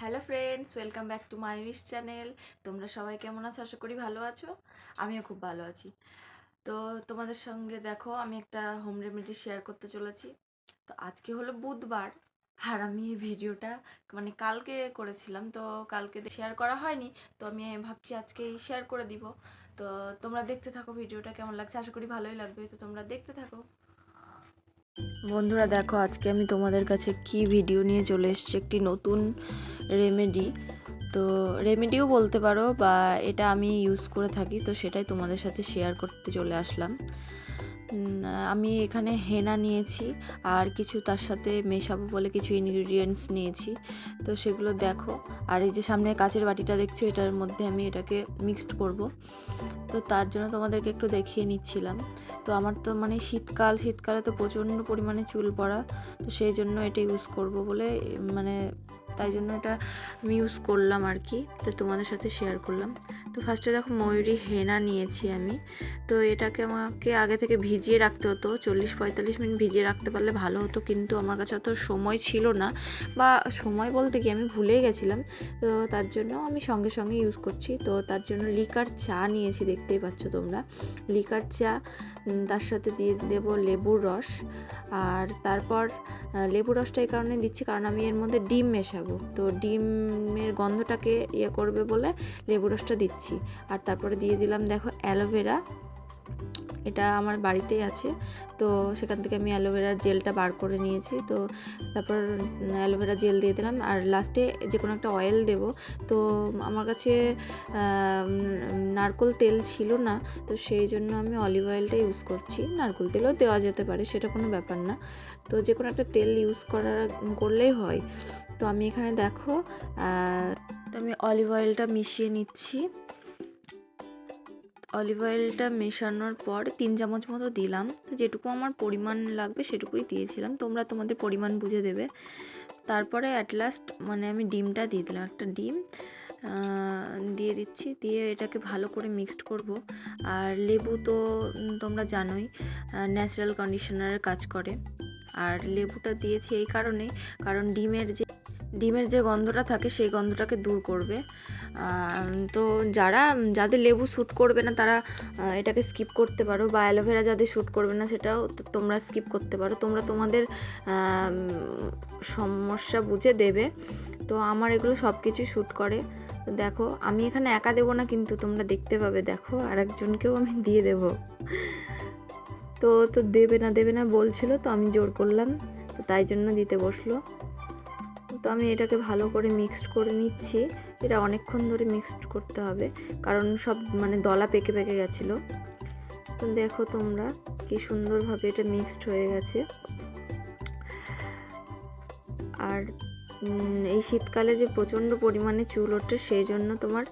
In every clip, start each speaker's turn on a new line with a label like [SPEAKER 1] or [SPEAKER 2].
[SPEAKER 1] Hello friends, welcome back to my wish channel. তোমরা সবাই কেমন আছো? আশা করি ভালো আছো। আমিও খুব ভালো আছি। তো তোমাদের সঙ্গে দেখো, আমি একটা হোম রেমেডি শেয়ার করতে চলেছি। তো আজকে হলো বুধবার আর আমি এই ভিডিওটা মানে কালকে করেছিলাম, তো কালকে শেয়ার করা হয়নি। তো আমি ভাবছি আজকেই শেয়ার করে দিব। তো তোমরা দেখতে থাকো ভিডিওটা কেমন লাগছে? আশা করি ভালোই লাগবে। তো তোমরা দেখতে থাকো। বন্ধুরা দেখো, আজকে আমি তোমাদের কাছে কি ভিডিও নিয়ে চলে এসেছি? একটি নতুন রেমেডি তো রেমেডিও বলতে পারো বা এটা আমি ইউজ করে থাকি, তো সেটাই তোমাদের সাথে শেয়ার করতে চলে আসলাম। আমি এখানে হেনা নিয়েছি আর কিছু তার সাথে মেশাবো বলে কিছু ইনগ্রিডিয়েন্টস নিয়েছি। তো সেগুলো দেখো। আর এই যে সামনে কাচের বাটিটা দেখছ, এটার মধ্যে আমি এটাকে মিক্সড করব। তো তার জন্য তোমাদেরকে একটু দেখিয়ে নিচ্ছিলাম। তো আমার তো মানে শীতকাল, শীতকালে তো প্রচণ্ড পরিমাণে চুল পড়া, তো সেই জন্য এটা ইউজ করব বলে মানে তাই জন্য এটা আমি ইউজ করলাম আর কি। তো তোমাদের সাথে শেয়ার করলাম। তো ফার্স্টে দেখো ময়ূরী হেনা নিয়েছি আমি। তো এটাকে আমাকে আগে থেকে ভিজিয়ে রাখতে হতো। চল্লিশ পঁয়তাল্লিশ মিনিট ভিজিয়ে রাখতে পারলে ভালো হতো। কিন্তু আমার কাছে অত সময় ছিল না। বা সময় বলতে কি আমি ভুলেই গেছিলাম। তো তার জন্য আমি সঙ্গে সঙ্গে ইউজ করছি। তো তার জন্য লিকার চা নিয়েছি, দেখতেই পাচ্ছ তোমরা। লিকার চা তার সাথে দিয়ে দেব লেবুর রস। আর তারপর লেবুর রসটা এই কারণে দিচ্ছি কারণ আমি এর মধ্যে ডিম মেশাবো। তো ডিমের গন্ধটাকে ইয়ে করবে বলে লেবু রসটা দিচ্ছি। আর তারপরে দিয়ে দিলাম, দেখো, অ্যালোভেরা। এটা আমার বাড়িতেই আছে। তো সেখান থেকে আমি অ্যালোভেরার জেলটা বার করে নিয়েছি। তো তারপর অ্যালোভেরা জেল দিয়ে দিলাম। আর লাস্টে যে কোনো একটা অয়েল দেব। তো আমার কাছে নারকোল তেল ছিল না। তো সেই জন্য আমি অলিভ অয়েলটা ইউজ করছি। নারকোল তেলও দেওয়া যেতে পারে, সেটা কোনো ব্যাপার না। তো যে কোনো একটা তেল ইউজ করার, করলেই হয়। তো আমি এখানে দেখো তো আমি অলিভ অয়েলটা মিশিয়ে নিচ্ছি। অলিভ অয়েলটা মেশানোর পর তিন চামচ মতো দিলাম। তো যেটুকু আমার পরিমাণ লাগবে সেটুকুই দিয়েছিলাম। তোমরা তোমাদের পরিমাণ বুঝে দেবে। তারপরে অ্যাট লাস্ট মানে আমি ডিমটা দিয়ে দিলাম, একটা ডিম। দিয়ে দিচ্ছি। দিয়ে এটাকে ভালো করে মিক্সড করব। আর লেবু তো তোমরা জানোই ন্যাচারাল কন্ডিশনারের কাজ করে। আর লেবুটা দিয়েছি এই কারণেই, কারণ ডিমের যে ডিমের যে গন্ধটা থাকে সেই গন্ধটাকে দূর করবে। তো যারা, যাদের লেবু শ্যুট করবে না, তারা এটাকে স্কিপ করতে পারো। বা অ্যালোভেরা যাদের শ্যুট করবে না, সেটাও তোমরা স্কিপ করতে পারো। তোমরা তোমাদের সমস্যা বুঝে দেবে। তো আমার এগুলো সব কিছু শ্যুট করে। তো দেখো, আমি এখানে একা দেবো না, কিন্তু তোমরা দেখতে পাবে। দেখো আর একজনকেও আমি দিয়ে দেবো। তো তো দেবে না দেবে না বলছিল, তো আমি জোর করলাম। তো তাই জন্য দিতে বসল। তো আমি এটাকে ভালো করে মিক্সড করে নিচ্ছি। এটা অনেকক্ষণ ধরে মিক্সড করতে হবে। কারণ সব মানে দলা পেকে পেকে গেছিল। তো দেখো তোমরা কি সুন্দরভাবে এটা মিক্সড হয়ে গেছে। আর এই শীতকালে যে প্রচণ্ড পরিমাণে চুল ওঠে, সেই জন্য তোমার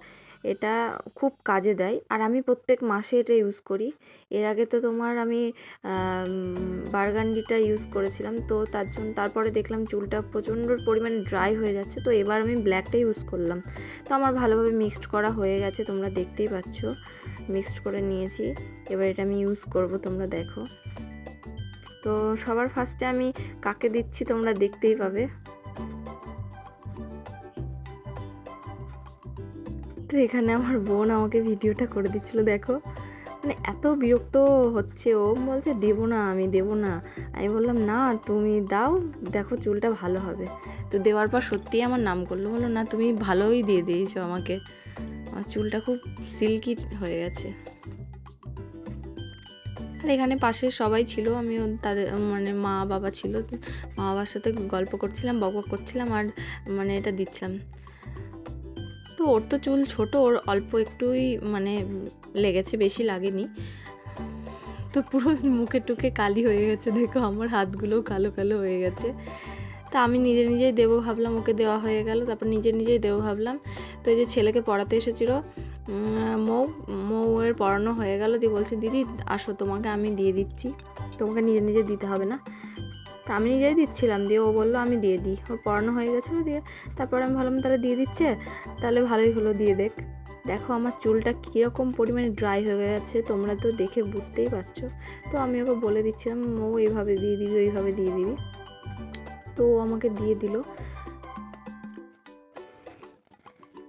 [SPEAKER 1] এটা খুব কাজে দেয়। আর আমি প্রত্যেক মাসে এটা ইউজ করি। এর আগে তো তোমার আমি বার্গান্ডিটা ইউজ করেছিলাম। তো তার জন্য, তারপরে দেখলাম চুলটা প্রচণ্ড পরিমাণে ড্রাই হয়ে যাচ্ছে। তো এবার আমি ব্ল্যাকটা ইউজ করলাম। তো আমার ভালোভাবে মিক্সড করা হয়ে গেছে, তোমরা দেখতেই পাচ্ছ। মিক্সড করে নিয়েছি। এবার এটা আমি ইউজ করব, তোমরা দেখো। তো সবার ফার্স্টে আমি কাকে দিচ্ছি তোমরা দেখতেই পাবে। তো এখানে আমার বোন আমাকে ভিডিওটা করে দিচ্ছিল, দেখো। মানে এত বিরক্ত হচ্ছে ও বলছে, দেবো না, আমি দেবো না। আমি বললাম, না, তুমি দাও, দেখো চুলটা ভালো হবে। তো দেওয়ার পর সত্যিই আমার নাম করল, বলল, না, তুমি ভালোই দিয়ে দিয়েছ আমাকে। আমার চুলটা খুব সিল্কি হয়ে গেছে। আর এখানে পাশে সবাই ছিল আমি তাদের মানে মা বাবা ছিল, মা বাবার সাথে গল্প করছিলাম বক বক করছিলাম, আর মানে এটা দিচ্ছিলাম। তো ওর তো চুল ছোট ওর অল্প একটুই মানে লেগেছে বেশি লাগেনি। তো পুরো মুখে টুকে কালি হয়ে গেছে দেখো আমার হাতগুলোও কালো কালো হয়ে গেছে। তা আমি নিজে নিজেই দেবো ভাবলাম ওকে দেওয়া হয়ে গেল তারপর নিজে নিজেই দেবো ভাবলাম। তো এই যে ছেলেকে পড়াতে এসেছিল উম, মৌ মৌয়ের পড়ানো হয়ে গেল দিয়ে বলছে দিদি আসো তোমাকে আমি দিয়ে দিচ্ছি তোমাকে নিজে নিজে দিতে হবে না? তা আমি নিজেই দিচ্ছিলাম, দিয়ে ও বলল আমি দিয়ে দিই। ওর পড়ানো হয়ে গেছিল, দিয়ে তারপর আমি ভাবলাম তাহলে দিয়ে দিচ্ছে, তাহলে ভালোই হলো, দিয়ে দেখ। দেখো আমার চুলটা কীরকম পরিমাণে ড্রাই হয়ে গেছে, তোমরা তো দেখে বুঝতেই পারছ। তো আমি ওকে বলে দিচ্ছিলাম, ও এইভাবে দিয়ে দিবি, ওইভাবে দিয়ে দিবি। তো আমাকে দিয়ে দিল।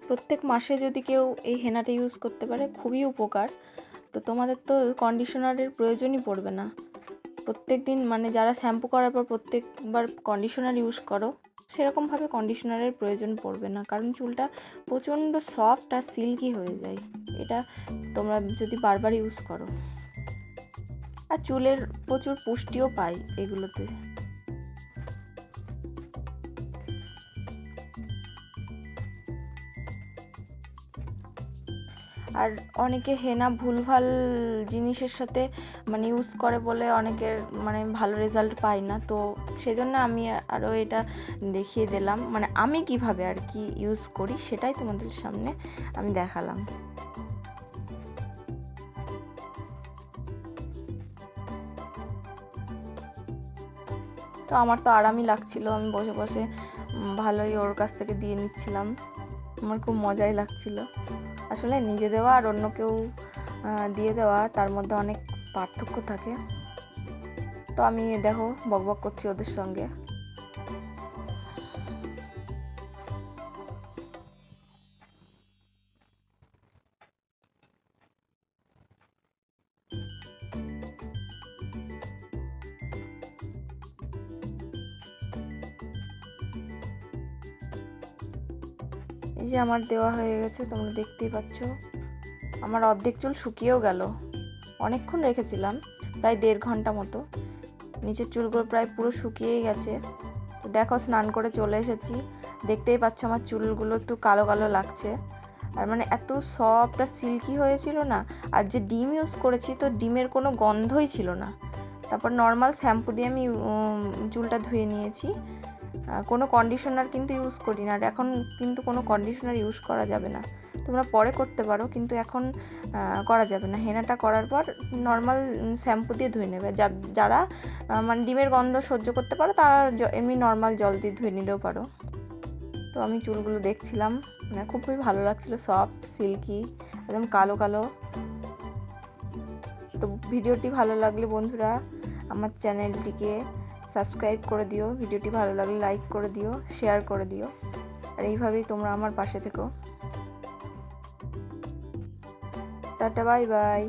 [SPEAKER 1] প্রত্যেক মাসে যদি কেউ এই হেনাটা ইউজ করতে পারে, খুবই উপকার। তো তোমাদের তো কন্ডিশনারের প্রয়োজনই পড়বে না। প্রত্যেক দিন মানে যারা শ্যাম্পু করার পর প্রত্যেকবার কন্ডিশনার ইউজ করো, সেরকমভাবে কন্ডিশনারের প্রয়োজন পড়বে না। কারণ চুলটা প্রচণ্ড সফট আর সিল্কি হয়ে যায়। এটা তোমরা যদি বারবার ইউজ করো। আর চুলের প্রচুর পুষ্টিও পাই এগুলোতে। আর অনেকে হেনা ভুলভাল জিনিসের সাথে মানে ইউজ করে বলে অনেকের মানে ভালো রেজাল্ট পায় না। তো সেজন্য আমি আরও এটা দেখিয়ে দিলাম। মানে আমি কীভাবে আর কি ইউজ করি সেটাই তোমাদের সামনে আমি দেখালাম। তো আমার তো আরামই লাগছিল, আমি বসে বসে ভালোই ওর কাছ থেকে দিয়ে নিচ্ছিলাম। আমার খুব মজাই লাগছিল। আসলে নিজে দেওয়া আর অন্য কেউ দিয়ে দেওয়া, তার মধ্যে অনেক পার্থক্য থাকে। তো আমি, দেখো, বকবক করছি ওদের সঙ্গে। এই যে আমার দেওয়া হয়ে গেছে, তোমরা দেখতেই পাচ্ছ। আমার অর্ধেক চুল শুকিয়েও গেল। অনেকক্ষণ রেখেছিলাম, প্রায় দেড় ঘণ্টা মতো। নিচের চুলগুলো প্রায় পুরো শুকিয়েই গেছে। তো দেখো, স্নান করে চলে এসেছি। দেখতেই পাচ্ছ আমার চুলগুলো একটু কালো কালো লাগছে। আর মানে এত সফট আর সিল্কি হয়েছিল না, আর যে ডিম ইউজ করেছি তো ডিমের কোনো গন্ধই ছিল না। তারপর নর্মাল শ্যাম্পু দিয়ে আমি চুলটা ধুয়ে নিয়েছি। কোনো কন্ডিশনার কিন্তু ইউজ করি না। আর এখন কিন্তু কোনো কন্ডিশনার ইউজ করা যাবে না। তোমরা পরে করতে পারো, কিন্তু এখন করা যাবে না। হেনাটা করার পর নর্মাল শ্যাম্পু দিয়ে ধুয়ে নেবে। যারা মানে ডিমের গন্ধ সহ্য করতে পারো, তারা এমনি নর্মাল জল দিয়ে ধুয়ে নিলেও পারো। তো আমি চুলগুলো দেখছিলাম মানে খুবই ভালো লাগছিল। সফট সিল্কি একদম কালো কালো। তো ভিডিওটি ভালো লাগলে বন্ধুরা, আমার চ্যানেলটিকে সাবস্ক্রাইব করে দিও, ভিডিওটি ভালো লাগলে লাইক করে দিও শেয়ার করে দিও। আর এইভাবেই তোমরা আমার পাশে থেকো। Tata bye bye